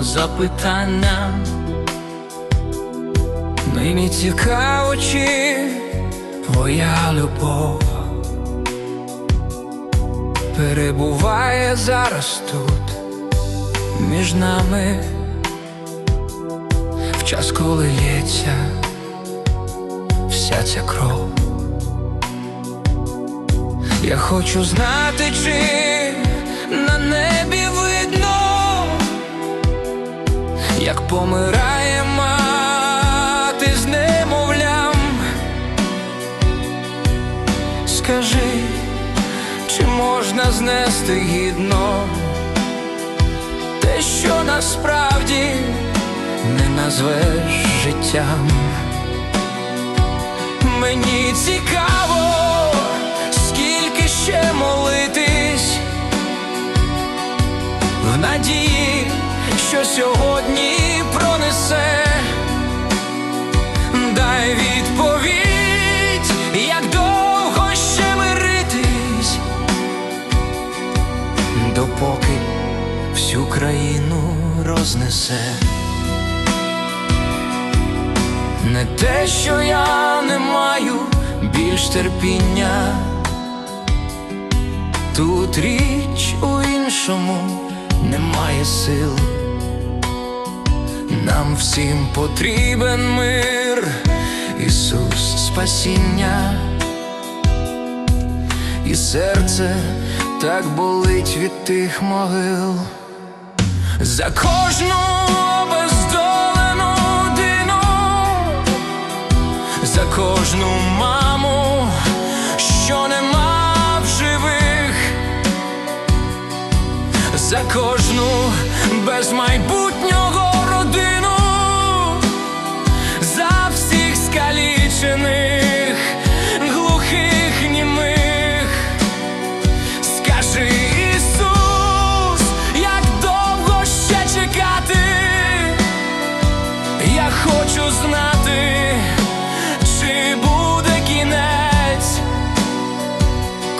запитанням. Мені цікаво, чи твоя любов перебуває зараз тут між нами в час, коли лється вся ця кров. Я хочу знати, чи помирає мати з немовлям. Скажи, чи можна знести гідно те, що насправді не назвеш життям. Мені цікаво, скільки ще молитись в надії, що сьогодні пронесе. Дай відповідь, як довго ще миритись, допоки всю країну рознесе. Не те, що я не маю більш терпіння, тут річ у іншому немає сил. Нам всім потрібен мир, Ісус спасіння, і серце так болить від тих могил. За кожну обездолену дину, за кожну маму, що нема в живих, за кожну без майбутнього знати, чи буде кінець,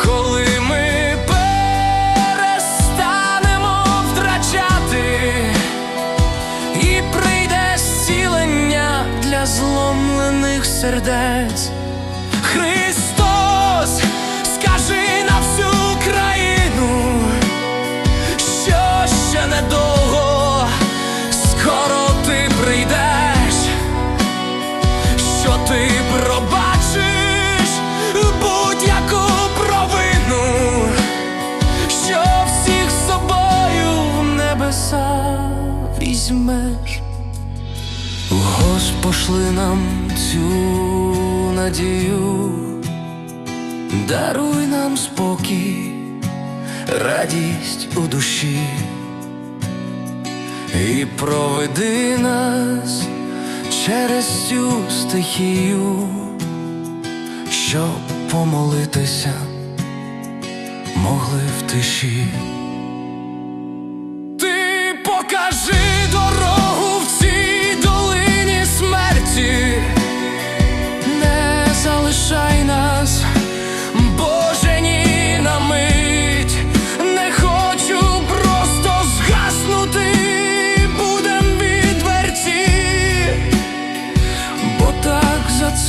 коли ми перестанемо втрачати, і прийде зцілення для зломлених сердець. Христос, візьмеш. Гос пошли нам цю надію, даруй нам спокій, радість у душі і проведи нас через цю стихію, щоб помолитися могли в тиші.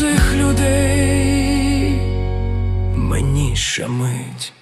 цих людей мені шамить.